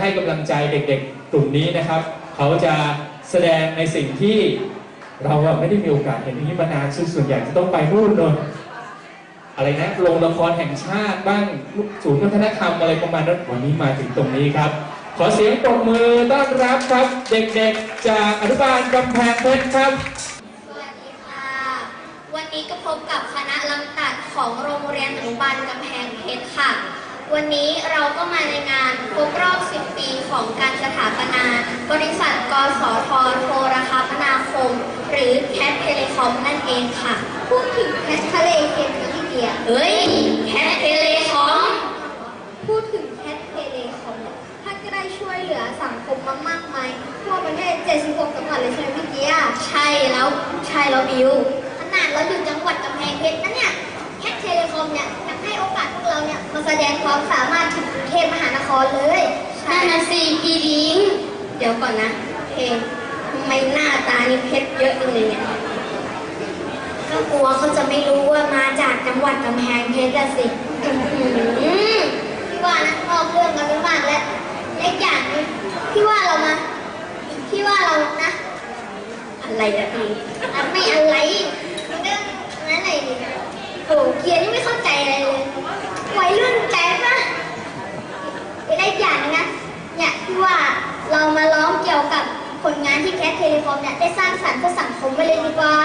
ให้กำลังใจเด็กๆ กลุ่มนี้นะครับ เขาจะแสดงในสิ่งที่เราไม่ได้มีโอกาสเห็นอย่างนี้มานานส่วนใหญ่จะต้องไปนู่นเลยอะไรนะโรงละครแห่งชาติบ้างศูนย์วัฒนธรรมอะไรประมาณนั้นวันนี้มาถึงตรงนี้ครับ ขอเสียงปรบมือต้อนรับครับ เด็กๆ จากอนุบาลกำแพงเพชรครับ สวัสดีค่ะ วันนี้ก็พบกับคณะลำตัดของโรงเรียนอนุบาลกำแพงเพชรค่ะ วันนี้เราก็มาในงานครบรอบ 10 ปีของการสถาปนา บริษัทกสทโทรคมนาคม หรือแคทเทเลคอมนั่นเองค่ะ พูดถึงแคทเทเลคอมที่เดียเฮ้ยแคทเทเลคอมพูดถึงแคทเทเลคอมท่านก็ได้ช่วยเหลือสังคมมามากมายทั่วประเทศ 76 จังหวัดเลยใช่ไหมพี่เจียใช่แล้วใช่แล้วบิวขนาดเราอยู่จังหวัดกำแพงเพชรนะเนี่ยแคทเทเลคอมเนี่ย เราเนี่ยมาแสดงความสามารถถึงกรุงเทพมหานครเลยนั่นนะสิพี่ดิงเดี๋ยวก่อนนะเพลงทำไมหน้าตานี่เพชรเยอะจังเลยเนี่ยก็กลัวเขาจะไม่รู้ว่ามาจากจังหวัดกำแพงเพชรอะสิอื้อหือพี่ว่านะออกเรื่องกันไปมากแล้วและอีกอย่างหนึงพี่ว่าเรามาพี่ว่าเรานะ อะไรอะพี่อะไม่อะไรมันก็นั่นอะไรดิโอ้เกียร์นี่ไม่เข้าใจอะไรเลยวัย รุ่นใจปะและอีกอย่างนะเนี่ยพี่ว่าเรามาร้องเกี่ยวกับผลงานที่แคทเทเลคอมเนี่ยได้สร้างสรรค์เพื่อสังคมไปเลยดีกว่า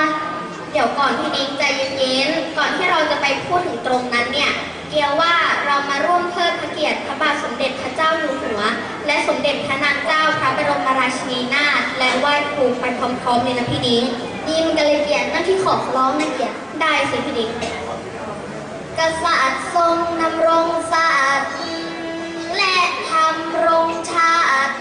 เดี๋ยวก่อนพี่นิ้งใจเย็นๆก่อนที่เราจะไปพูดถึงตรงนั้นเนี่ยเกียวว่าเรามาร่วมเทิดพระเกียรติพระบาทสมเด็จพระเจ้าอยู่หัว และสมเด็จพระนางเจ้าพระบรมราชินีนาถและไหว้ครูไปพร้อมๆเลยนะพี่นิ้งนี่มันก็เลยเกียรตินั่นที่ขอร้องนะเกียรติได้สิพี่นิ้ง กษัตริย์ทรงนำรงศาสตร์และทำรงชาติ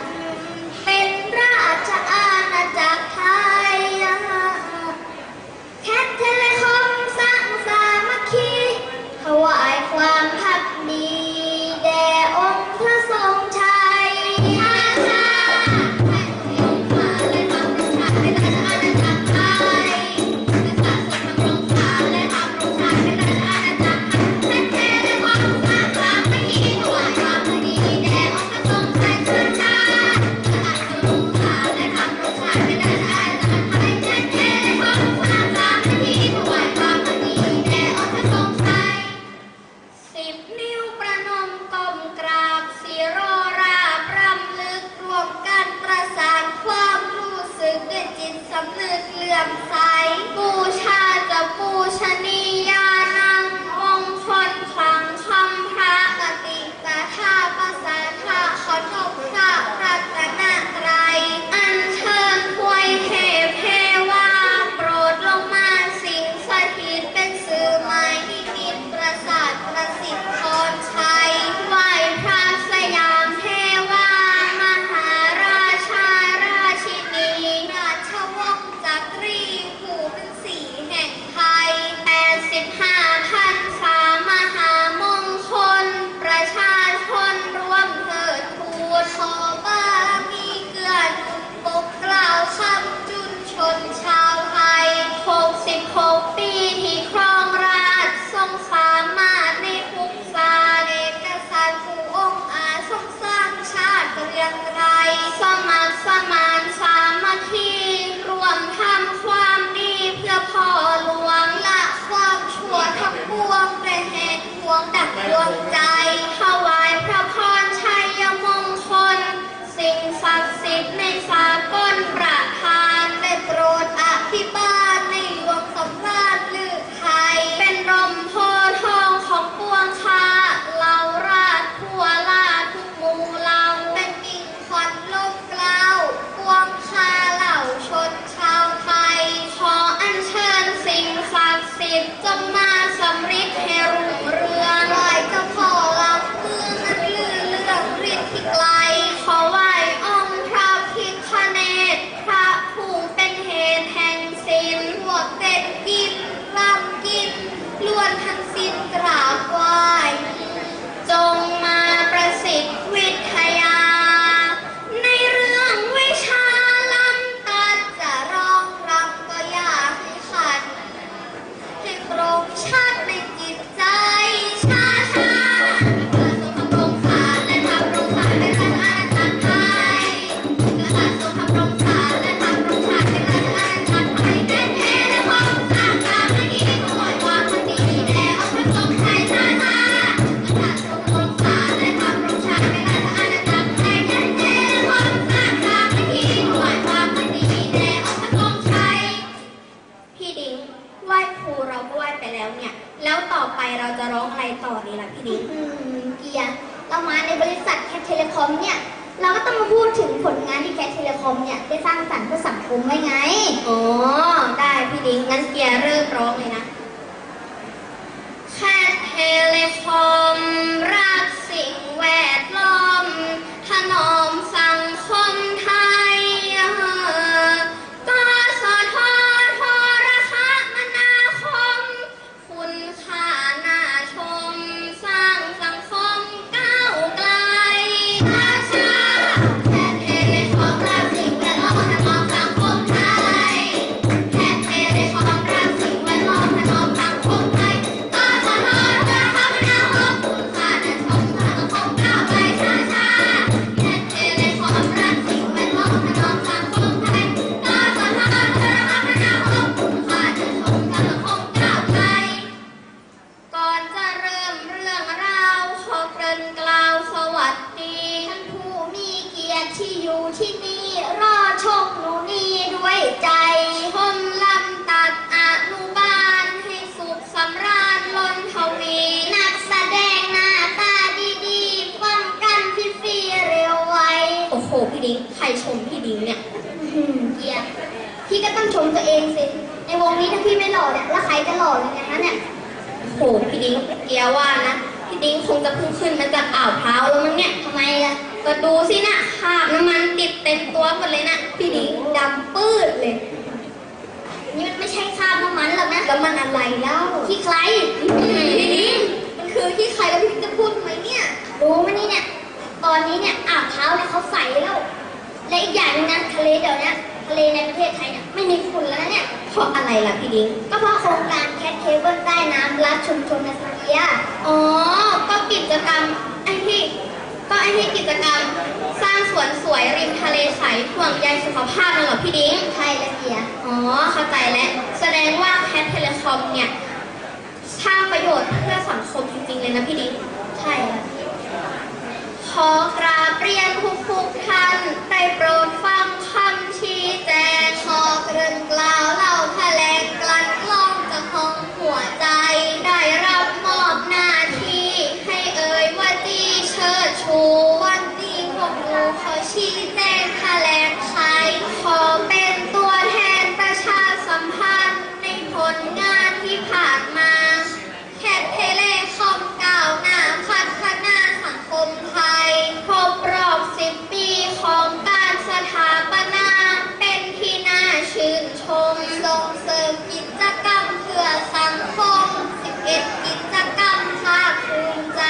ที่อยู่ที่นี่รอชมหนูนี่ด้วยใจชมลำตัดอนุบาลให้สุขสำราญล้นทวีนักแสดงหน้าตาดีๆฟังกันพี่ฟรีเร็วไวโอ้โหพี่ดิ้งใครชมพี่ดิ้งเนี่ยเกียร์พี่ก็ต้องชมตัวเองสิ ในวงนี้ถ้าพี่ไม่หล่อเนี่ยแล้วใครจะหล่ออย่างนั้นเนี่ยโหพี่ดิ้งเกียร์ว่านะพี่ดิ้งคงจะเพิ่งขึ้นมาจากอ่าวพร้าวแล้วมั้งเนี่ยทำไมล่ะ ก็ดูสินะคราบน้ำมันติดเต็มตัวหมดเลยนะพี่ดิ้งดำปื้ดเลย นี่มันไม่ใช่คราบน้ำมันหรอกนะแล้วมันอะไรเล่าขี้ใครพี่ดิ้งมันคือขี้ใครแล้วพี่ดิ้งจะพูดทำไมเนี่ย รู้ไหมนี่เนี่ย ตอนนี้เนี่ยอ่าวพร้าเนี่ยเขาใสแล้ว และอีกอย่างหนึงนะทะเลเดี๋ยวนี้ทะเลในประเทศไทยเนี่ยไม่มีฝุ่นแล้วนะเนี่ย เพราะอะไรล่ะพี่ดิ้ง ก็เพราะโครงการแคทเคเบิลใต้น้ำรัดชุมชนในสเกียอ๋อ ก็กิจกรรมไอ้ที่ ก็ไอ้ที่กิจกรรมสร้างสวนสวยริมทะเลใสห่วงใยสุขภาพนั่นเหรอพี่ดิ้งใช่แล้วเกียอ๋อเข้าใจแล้วแสดงว่าแคทเทเลคอมเนี่ยสร้างประโยชน์เพื่อสังคมจริงๆเลยนะพี่ดิ้งใช่แล้วขอกราบเรียนทุกทุกๆท่านได้โปรดฟังคำชี้แจงขอเกริ่นกล่าวเล่าแถลงกลั่นกล้องจากห้องหัวใจ ได้รับมอบหน้าที่ให้เอ่ยว่าดีเชิดชู วันนี้พวกหนูขอชี้แจงแถลงไขขอเป็นตัวแทนประชาสัมพันธ์ในผลงานที่ผ่านมา แคทเทเลคอมก้าวหน้าพัฒนาสังคมไทย ครบรอบ 10 ปีของการสถาปนา เป็นที่น่าชื่นชม ส่งเสริมกิจกรรมเพื่อสังคม 11 กิจกรรมภาคภูมิใจ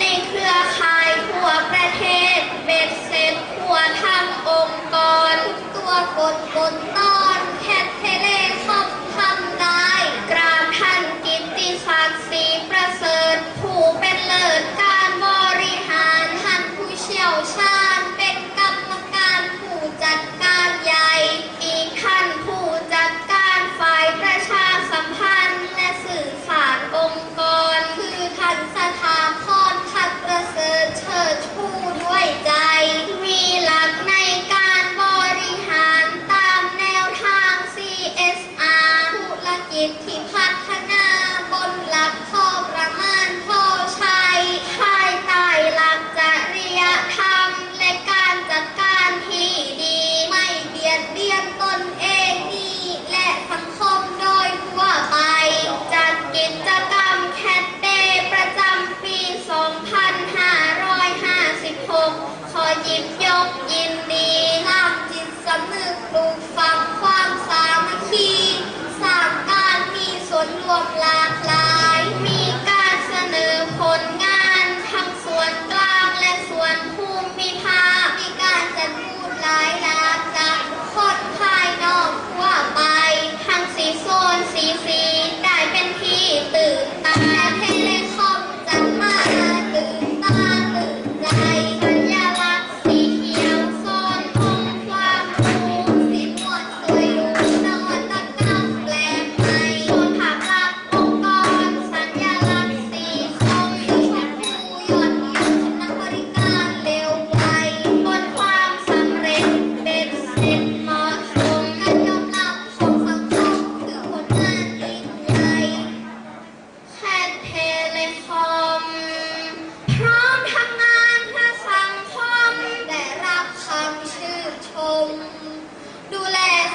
ในเครือข่ายทั่วประเทศ เบ็ดเสร็จทั่วทั้งองค์กร ตัว ก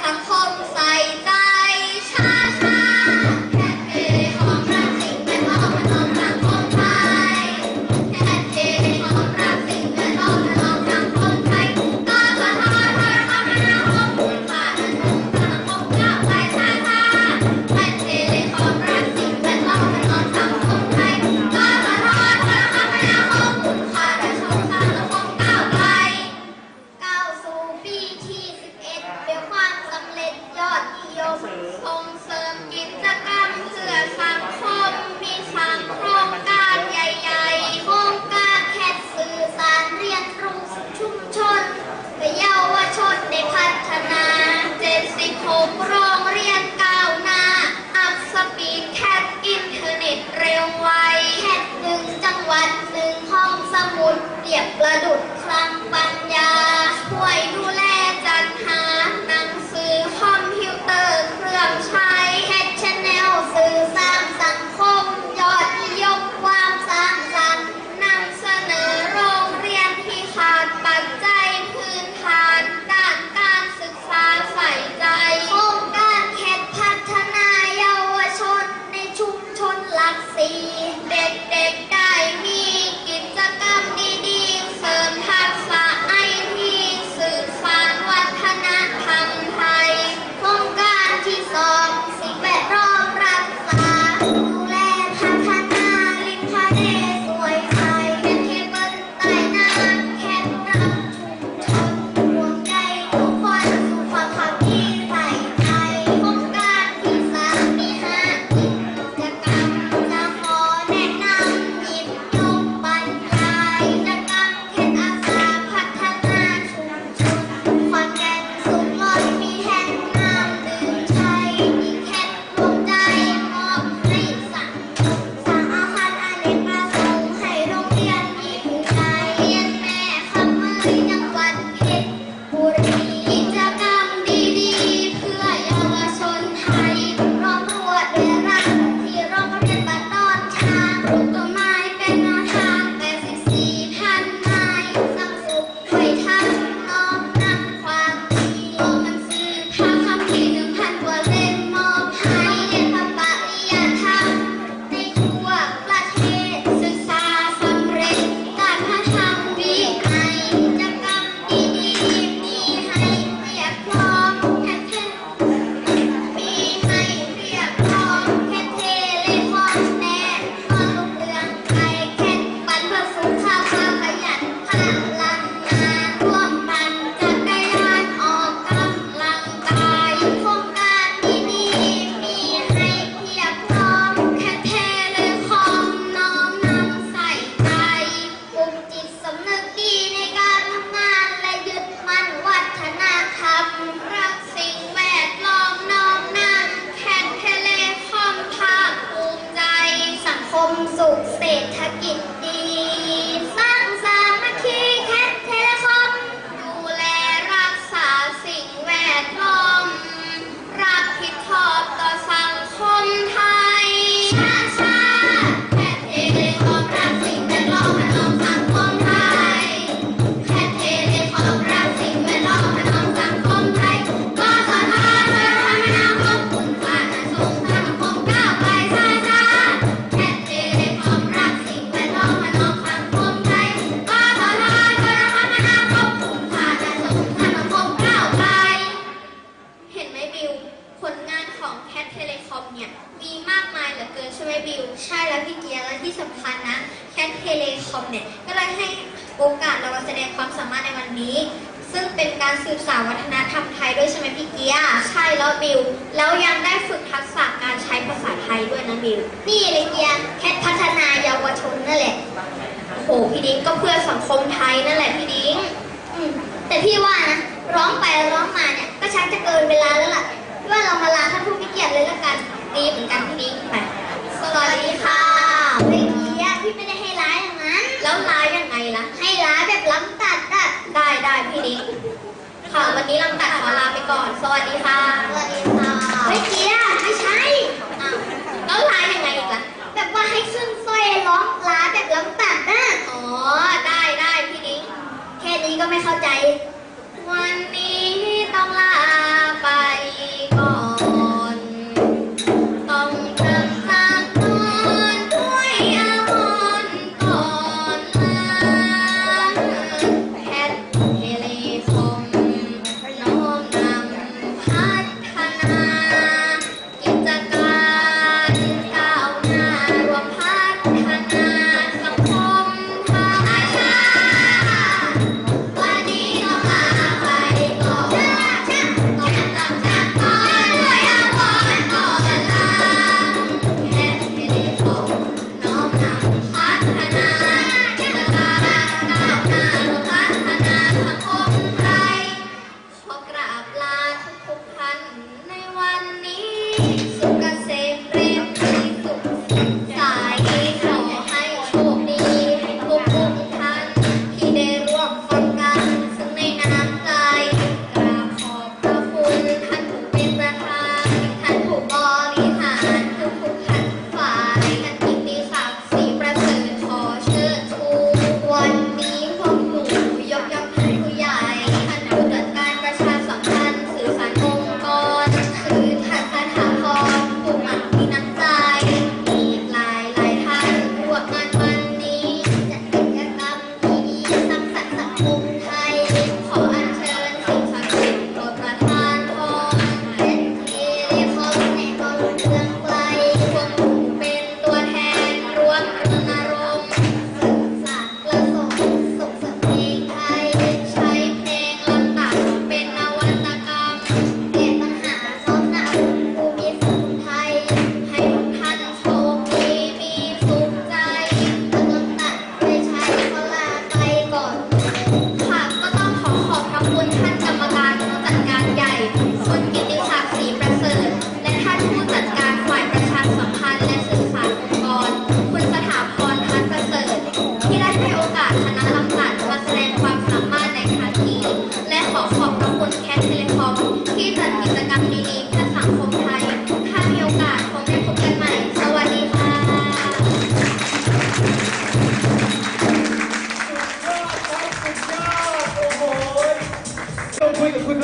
have home size. see เศรษฐกิจดีมาก เนี่ยมีมากมายเหลือเกินใช่ไหมบิว ใช่แล้วพี่เกียและที่สำคัญนะแคทเทเลคอมเนี่ยก็เลยให้โอกาสเรามาแสดงความสามารถในวันนี้ ซึ่งเป็นการสืบสานวัฒนธรรมไทยด้วยใช่ไหมพี่เกียใช่แล้วบิว แล้วยังได้ฝึกทักษะการใช้ภาษาไทยด้วยนะบิว นี่เลยเกียแคทพัฒนาเยาวชนนั่นแหละโหพี่ดิ้งก็เพื่อสังคมไทยนั่นแหละพี่ดิ้งแต่พี่ว่านะร้องไปร้องมาเนี่ยก็ชักจะเกินเวลาแล้วล่ะว่าเรามาลาท่านผู้พิเกียรเลยละกัน ตีเหมือนกันพี่นิ้ไปสวัสดีค่ะไม่ดีอะพี่ไม่ได้ให้ร้ายอย่างนั้น แล้วร้ายยังไงล่ะ ให้ร้ายแบบล้ำตัดอะได้ได้พี่นิกค่ะวันนี้ลำตัดขอลาไปก่อน สวัสดีค่ะ สวัสดีค่ะไม่ดีอะไม่ใช่อ้แล้วร้ายยังไงอีกล่ะ แบบว่าให้ขึ้นสร้อยร้องร้ายแบบล้ำตัดอะอ๋อ ได้ได้พี่นิกแค่นี้ก็ไม่เข้าใจ วันนี้ต้องลา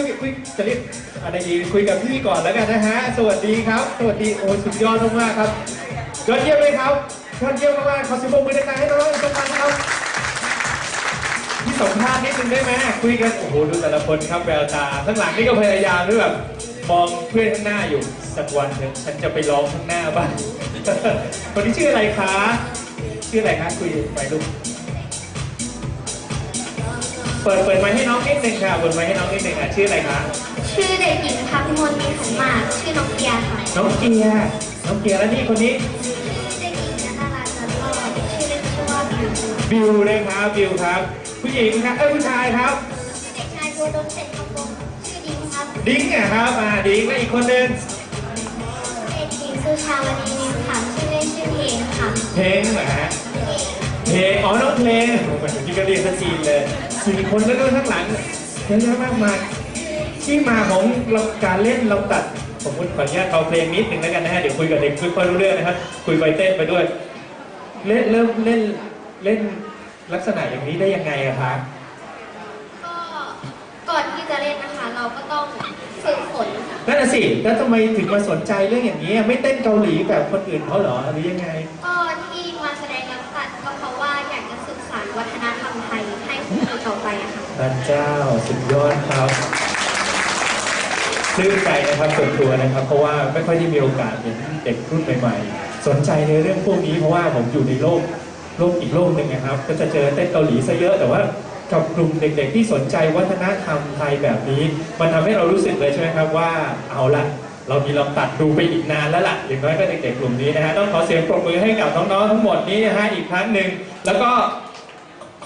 อะไรอีคุยกับพี่ก่อนแล้วกันนะฮะ สวัสดีครับ สวัสดีโอ้สุดยอดมากๆครับยอดเยี่ยมเลยครับยอดเยี่ยมมากๆขอเสิบมือดังๆให้น้องๆอีกสักครั้งครับพี่สัมภาษณ์นิดนึงได้ไหมคุยกันโอ้โหดูแต่ละคนครับแววตาข้างหลังนี่ก็พยายามด้วยแบบมองเพื่อนข้างหน้าอยู่สักวันหนึ่งฉันจะไปร้องข้างหน้าบ้างคนนี้ชื่ออะไรคะชื่ออะไรคะคุยไปลูก เปิดเปิดไมค์ให้น้องนิดนึงค่ะเปิดไมค์ให้น้องนิดนึงค่ะชื่ออะไรคะชื่อเด็กหญิงพักมนมีขันหมากชื่อน้องเกียร์ค่ะน้องเกียร์น้องเกียร์แล้วนี่คนนี้เด็กหญิงนาราจันทร์รอดชื่อเล่นชื่อว่าบิวบิวเลยครับบิวครับ ผู้หญิงครับเอ้ยผู้ชายครับเด็กชายบัวดลเสร็จคำวงชื่อดิงครับดิ้งอะครับอ่าดิ้งแล้วอีกคนนึงเด็กหญิงสุชาวดีนิมค่ะชื่อเล่นชื่อเพลงค่ะเพลงเหรอฮะเพลงอ๋อน้องเพลงโอ้โหที่ก็เรียนสจีนเลย สี่คนแล้วก็ข้างหลังเยอะแยะมากมายที่มาของเราการเล่นเราตัดผมขออนุญาตเอาเพลงนิดหนึ่งแล้วกันนะฮะเดี๋ยวคุยกับเด็กคุยค่อยรู้เรื่องนะครับคุยไปเต้นไปด้วย เล่นเริ่มเล่นเล่นลักษณะอย่างนี้ได้ยังไงอะคะก็ก่อนที่จะเล่นนะคะ เราก็ต้องฝึกฝนค่ะนั่นน่ะสิแล้วทำไมถึงมาสนใจเรื่องอย่างนี้อะไม่เต้นเกาหลีแบบคนอื่นเขาเหรอหรือยังไงก็ที่ พระเจ้าสุดยอดครับปลื้มใจนะครับส่วนตัวนะครับ เพราะว่าไม่ค่อยได้มีโอกาสเห็นเด็กรุ่นใหม่ๆ สนใจในเรื่องพวกนี้เพราะว่าผมอยู่ในโลกโลกอีกโลกหนึ่งนะครับ ก็จะเจอเต้นเกาหลีซะเยอะแต่ว่ากับกลุ่มเด็กๆที่สนใจวัฒนธรรมไทยแบบนี้ มันทำให้เรารู้สึกเลยใช่ไหมครับว่าเอาละเรามีลองตัดดูไปอีกนานแล้วล่ะอย่างน้อยก็เด็กๆกลุ่มนี้นะฮะต้องขอเสียงปรบมือให้กับน้องๆทั้งหมดนี้นะฮะอีกครั้งหนึ่งแล้วก็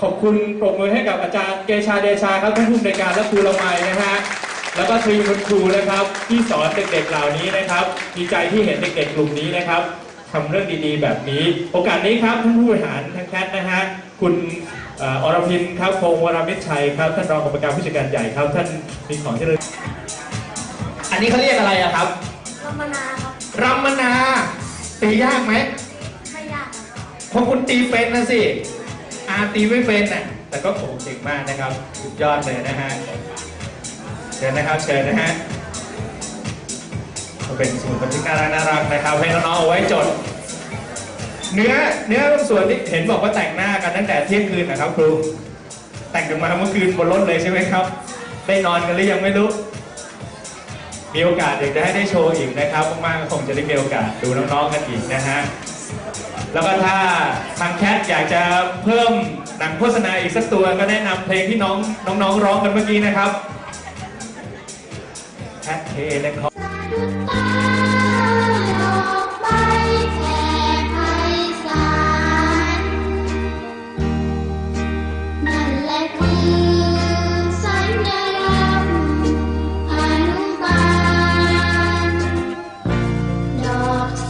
ขอบคุณปรบมือให้กับอาจารย์เกชาเดชาครับท่านผู้อำนวยการและครูละไมนะฮะแล้วก็ทีมคุณครูนะครับ ที่สอนเด็กๆเหล่านี้นะครับดีใจที่เห็นเด็กๆกลุ่มนี้นะครับทำเรื่องดีๆ แบบนี้ โอกาสนี้ครับท่านผู้บริหารทางแคทนะฮะคุณเอ่ออรพินครับพงศ์วรมิตรชัยครับท่านรองกรรมการผู้จัดการใหญ่ครับ ท่านมีของที่ระลึกอันนี้เขาเรียกอะไรอะครับธรรมนาครับรัมมนาตียากไหมไม่ยากครับเพราะคุณตีเป็นนะสิ อาตีไม่เป็นน่ะแต่ก็โอ้เก่งมากนะครับสุดยอดเลยนะฮะเชิญนะครับเชิญนะฮะก็เป็นสมุดบันทึกน่ารักน่ารักนะครับ ให้น้องๆเอาไว้จด เนื้อเนื้อบางส่วนที่เห็นบอกว่าแต่งหน้ากันตั้งแต่เที่ยงคืนนะครับครูแต่งกันมาเมื่อคืนบนรถเลยใช่ไหมครับได้นอนกันหรือยังไม่รู้มีโอกาสอยากจะให้ได้โชว์อีกนะครับมากๆคงจะได้มีโอกาสดูน้องๆกันอีกนะฮะ แล้วก็ถ้าทางแคทอยากจะเพิ่มหนังโฆษณาอีกสักตัวก็แนะนำเพลงที่น้องน้องๆร้องกันเมื่อกี้นะครับแคทเทนะครับ